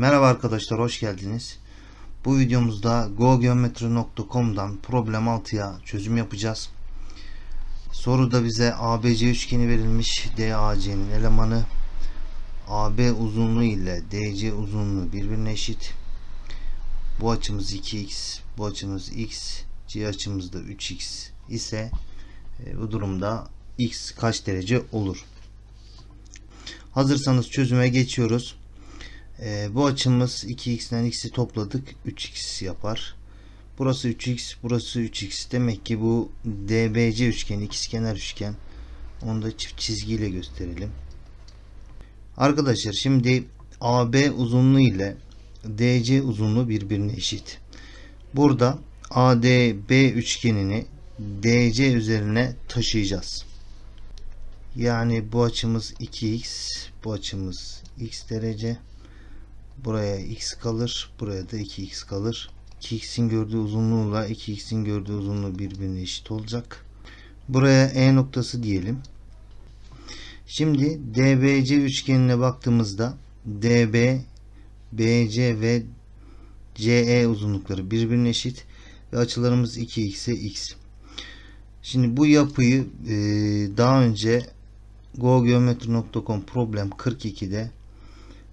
Merhaba arkadaşlar hoş geldiniz. Bu videomuzda gogeometri.com'dan problem 6'ya çözüm yapacağız. Soruda bize ABC üçgeni verilmiş. DAC'nin elemanı AB uzunluğu ile DC uzunluğu birbirine eşit. Bu açımız 2x, bu açımız x, C açımız da 3x ise e, bu durumda x kaç derece olur? Hazırsanız çözüme geçiyoruz. Ee, bu açımız 2x'den x'i topladık 3x yapar. Burası 3x, burası 3x. Demek ki bu DBC üçgeni, ikizkenar üçgen. Onu da çift çizgiyle gösterelim. Arkadaşlar şimdi AB uzunluğu ile DC uzunluğu birbirine eşit. Burada ADB üçgenini DC üzerine taşıyacağız. Yani bu açımız 2x, bu açımız x derece. Buraya x kalır, buraya da 2x kalır. 2x'in gördüğü uzunluğuyla 2x'in gördüğü uzunluğu birbirine eşit olacak. Buraya E noktası diyelim. Şimdi DBC üçgenine baktığımızda DB, BC ve CE uzunlukları birbirine eşit ve açılarımız 2x'e x. Şimdi bu yapıyı e, daha önce gogeometri.com problem 42'de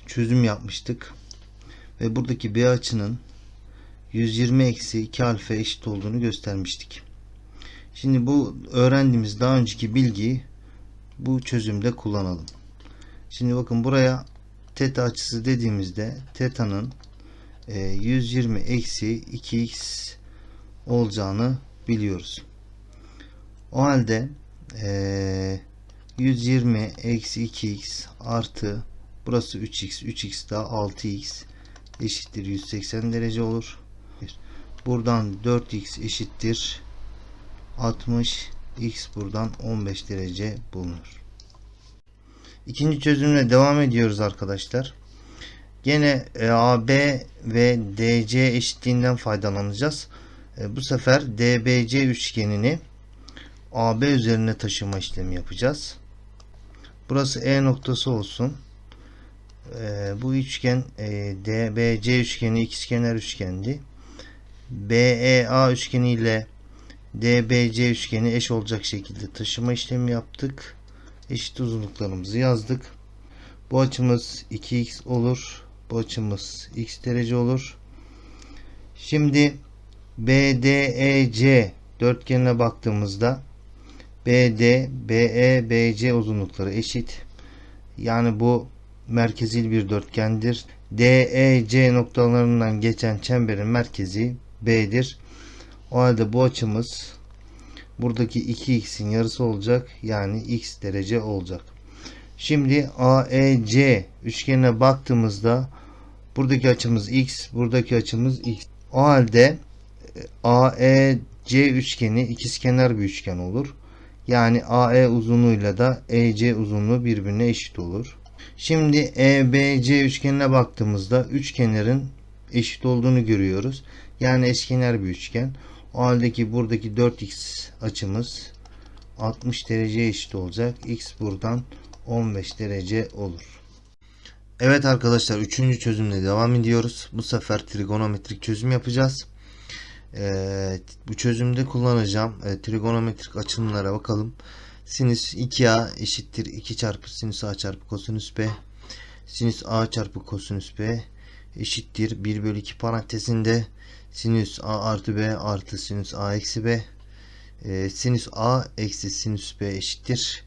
çözüm yapmıştık. Ve buradaki B açının 120 eksi 2 alfa eşit olduğunu göstermiştik. Şimdi bu öğrendiğimiz daha önceki bilgiyi bu çözümde kullanalım. Şimdi bakın buraya teta açısı dediğimizde teta'nın 120 eksi 2x olacağını biliyoruz. O halde 120 eksi 2x artı burası 3x 3x daha 6x eşittir 180 derece olur. Buradan 4x eşittir 60 x buradan 15 derece bulunur. İkinci çözümle devam ediyoruz arkadaşlar. Gene e, AB ve DC eşitliğinden faydalanacağız. E, bu sefer DBC üçgenini AB üzerine taşıma işlemi yapacağız. Burası E noktası olsun. E, bu üçgen e, DBC üçgeni ikizkenar üçgendi. BEA üçgeni ile DBC üçgeni eş olacak şekilde taşıma işlemi yaptık. Eşit uzunluklarımızı yazdık. Bu açımız 2x olur. Bu açımız x derece olur. Şimdi BDEC dörtgenine baktığımızda BD, BE, BC uzunlukları eşit. Yani bu merkezil bir dörtgendir. DEC noktalarından geçen çemberin merkezi B'dir. O halde bu açımız buradaki 2x'in yarısı olacak. Yani x derece olacak. Şimdi AEC üçgenine baktığımızda buradaki açımız x, buradaki açımız x. O halde AEC üçgeni ikizkenar bir üçgen olur. Yani AE uzunluğuyla da EC uzunluğu birbirine eşit olur. Şimdi EBC üçgenine baktığımızda üçgenlerin eşit olduğunu görüyoruz. Yani eşkenar bir üçgen. O haldeki buradaki 4x açımız 60 derece eşit olacak. X buradan 15 derece olur. Evet arkadaşlar 3. çözümle devam ediyoruz. Bu sefer trigonometrik çözüm yapacağız. Ee, bu çözümde kullanacağım e, trigonometrik açılımlara bakalım. Sinüs 2a eşittir 2 çarpı sinüs a çarpı kosinüs b. Sinüs a çarpı kosinüs b eşittir 1 bölü 2 parantezinde sinüs a artı b artı sinüs a eksi b. Ee, sinüs a eksi sinüs b eşittir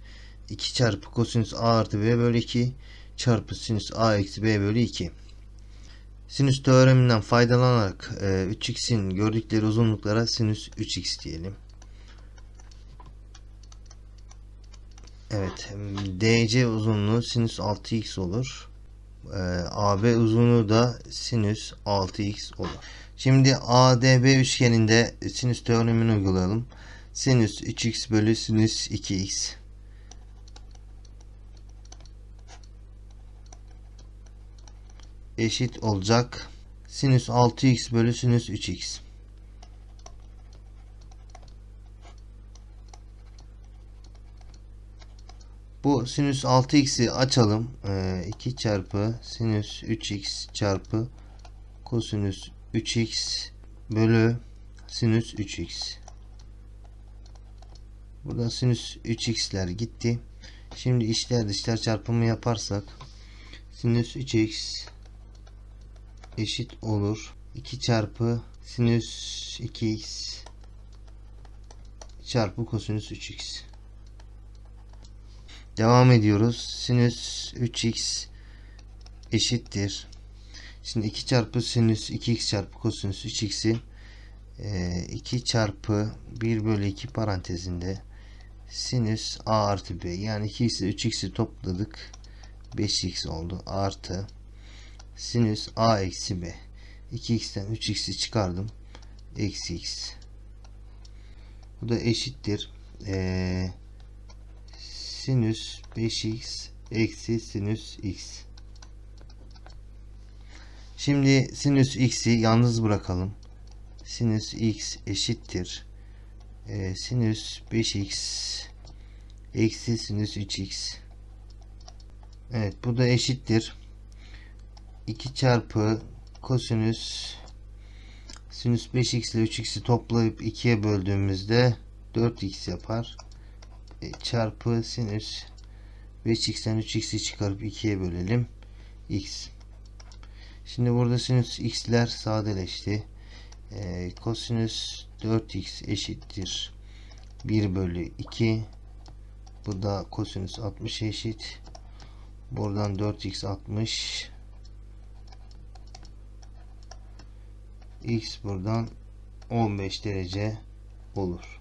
2 çarpı kosinüs a artı b bölü 2 çarpı sinüs a eksi b bölü 2. Sinüs teoreminden faydalanarak e, 3x'in gördükleri uzunluklara sinüs 3x diyelim. Evet. DC uzunluğu sinüs 6x olur. E, AB uzunluğu da sinüs 6x olur. Şimdi ADB üçgeninde sinüs teoremini uygulayalım. Sinüs 3x bölü sinüs 2x. eşit olacak. Sinüs 6x bölü sinüs 3x. Bu sinüs 6x'i açalım. Ee, 2 çarpı sinüs 3x çarpı kosinüs 3x bölü sinüs 3x. Burada sinüs 3x'ler gitti. Şimdi içler dışlar çarpımı yaparsak sinüs 3x eşit olur. 2 çarpı sinüs 2x çarpı kosinüs 3x. Devam ediyoruz. Sinüs 3x eşittir. Şimdi 2 çarpı sinüs 2x çarpı kosinüs 3x'i 2 çarpı 1 bölü 2 parantezinde sinüs a artı b. Yani 2x ile 3x'i topladık. 5x oldu. Artı sinüs a eksi b. 2x'ten 3x'i çıkardım. Eksi x. Bu da eşittir. Ee, sinüs 5x eksi sinüs x. Şimdi sinüs x'i yalnız bırakalım. Sinüs x eşittir. Ee, sinüs 5x eksi sinüs 3x evet bu da eşittir. 2 çarpı kosinüs sinüs 5x ile 3x'i toplayıp 2'ye böldüğümüzde 4x yapar çarpı sinüs 5x'ten 3x'i çıkarıp 2'ye bölelim. X. Şimdi burada sinüs x'ler sadeleşti. E, kosinüs 4x eşittir 1 bölü 2 bu da kosinüs 60 eşit. Buradan 4x 60 x buradan 15 derece olur